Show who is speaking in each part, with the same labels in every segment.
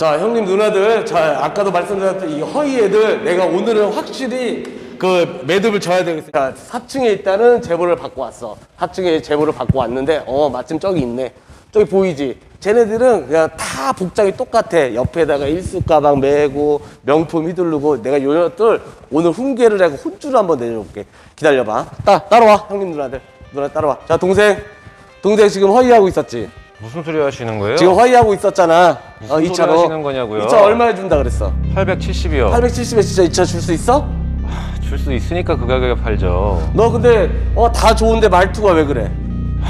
Speaker 1: 자, 형님 누나들, 자, 아까도 말씀드렸던 이 허위 애들, 내가 오늘은 확실히 그 매듭을 져야 되겠어. 자, 4층에 있다는 제보를 받고 왔어. 4층에 제보를 받고 왔는데, 어, 마침 저기 있네. 저기 보이지? 쟤네들은 그냥 다 복장이 똑같아. 옆에다가 일수 가방 메고, 명품 휘두르고, 내가 요 녀들 오늘 훈계를 하고 혼주를 한번 내려볼게. 기다려봐. 따, 따라와, 형님 누나들. 누나 따라와. 자, 동생. 동생 지금 허위하고 있었지?
Speaker 2: 무슨 소리 하시는 거예요?
Speaker 1: 지금 허위하고 있었잖아. 어,
Speaker 2: 무슨
Speaker 1: 2차로.
Speaker 2: 소리 하시는 거냐고요?
Speaker 1: 2차 얼마에 준다 그랬어?
Speaker 2: 870이요.
Speaker 1: 870에 진짜 2차 줄 수 있어?
Speaker 2: 줄 수 있으니까 그 가격에 팔죠.
Speaker 1: 너 근데 어 다 좋은데 말투가 왜 그래?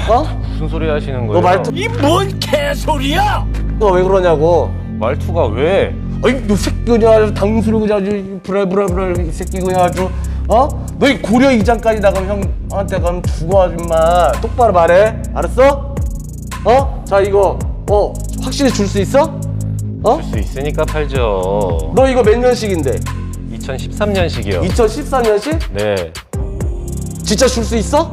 Speaker 1: 어?
Speaker 2: 무슨 소리 하시는 거예요?
Speaker 1: 너 말투
Speaker 3: 이 뭔 개소리야!
Speaker 1: 너왜 그러냐고?
Speaker 2: 말투가 왜?
Speaker 1: 어이 너 새끼 그냥 아주 당수를 그냥 아주 브랄브랄브랄 이 새끼 그냥 아주 어? 너이 고려 이장까지 나가면 형한테 가면 죽어 아줌마 똑바로 말해 알았어? 어? 자 이거 어 확실히 줄 수 있어? 어?
Speaker 2: 줄 수 있으니까 팔죠.
Speaker 1: 너 이거 몇 년식인데?
Speaker 2: 2013년식이요.
Speaker 1: 2014년식?
Speaker 2: 네.
Speaker 1: 진짜 줄 수 있어?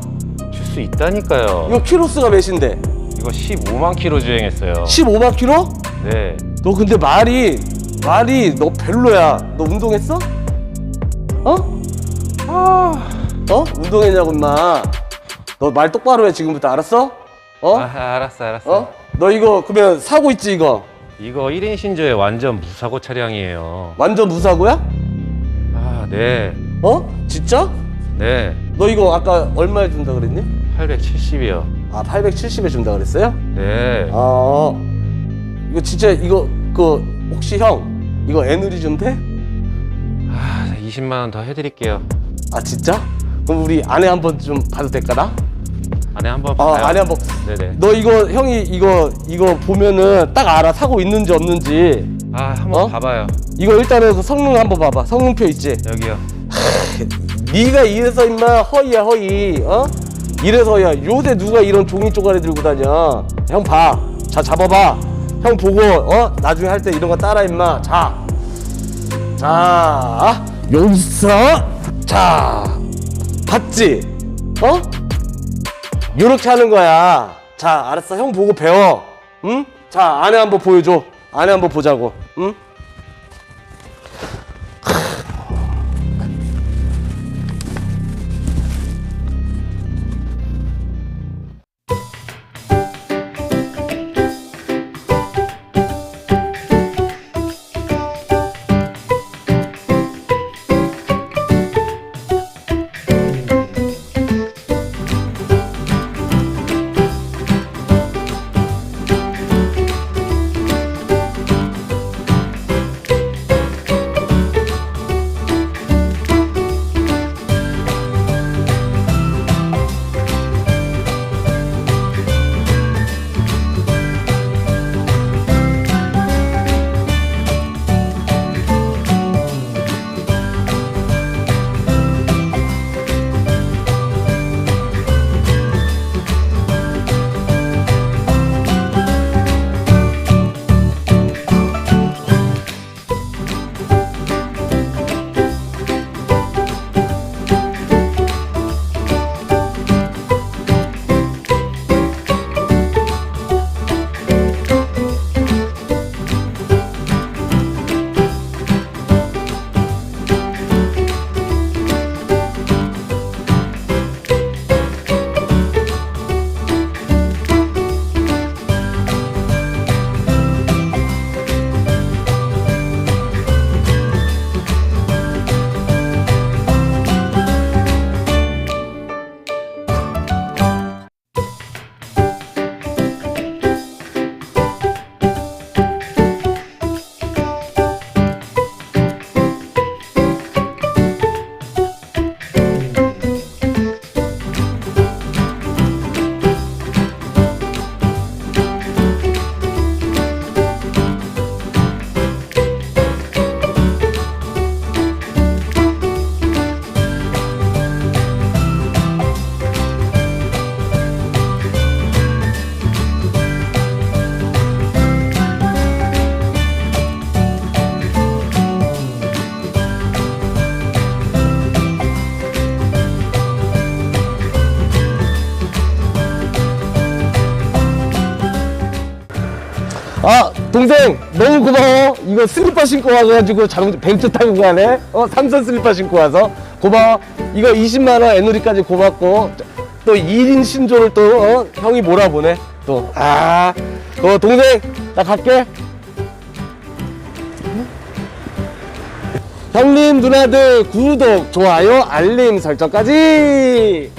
Speaker 2: 줄 수 있다니까요.
Speaker 1: 이거 키로수가 몇인데?
Speaker 2: 이거 15만 킬로 주행했어요.
Speaker 1: 15만 킬로?
Speaker 2: 네.
Speaker 1: 너 근데 말이 말이 너 별로야. 너 운동했어? 어? 아, 어? 운동했냐고 임마. 너 말 똑바로 해 지금부터 알았어? 어?
Speaker 2: 아, 알았어, 알았어.
Speaker 1: 어? 너 이거 그러면 사고 있지 이거?
Speaker 2: 이거 1인 신조의 완전 무사고 차량이에요.
Speaker 1: 완전 무사고야?
Speaker 2: 아, 네.
Speaker 1: 어? 진짜?
Speaker 2: 네.
Speaker 1: 너 이거 아까 얼마에 준다 그랬니?
Speaker 2: 870이요.
Speaker 1: 아 870에 준다 그랬어요?
Speaker 2: 네.
Speaker 1: 아 이거 진짜 이거 그 혹시 형 이거 애누리 좀 돼?
Speaker 2: 아, 20만 원 더 해드릴게요.
Speaker 1: 아 진짜? 그럼 우리 아내 한번 좀 봐도 될까 나?
Speaker 2: 안에 한번
Speaker 1: 어
Speaker 2: 봐요.
Speaker 1: 아내 한번.
Speaker 2: 네네.
Speaker 1: 너 이거 형이 이거 이거 보면은 딱 알아. 사고 있는지 없는지.
Speaker 2: 아, 한번
Speaker 1: 어?
Speaker 2: 봐봐요.
Speaker 1: 이거 일단은 그 성능 한번 봐봐. 성능표 있지?
Speaker 2: 여기요.
Speaker 1: 네가 이래서 임마 허위야 허위 어? 이래서 허위야 요새 누가 이런 종이 쪼가리 들고 다녀? 형 봐. 자 잡아봐. 형 보고 어? 나중에 할 때 이런 거 따라 임마. 자 자. 여기서 자. 봤지? 어 요렇게 하는 거야. 자 알았어. 형 보고 배워. 응 자 안에 한번 보여줘. 안에 한번 보자고. 응 아 동생 너무 고마워. 이거 슬리퍼 신고 와가지고 자동 벤트 타고 가네. 어 삼선 슬리퍼 신고 와서. 고마워. 이거 20만원 애누리까지 고맙고. 또 1인 신조를 또 어, 형이 몰아보네 또아 어, 동생 나 갈게. 형님 누나들 구독 좋아요 알림 설정까지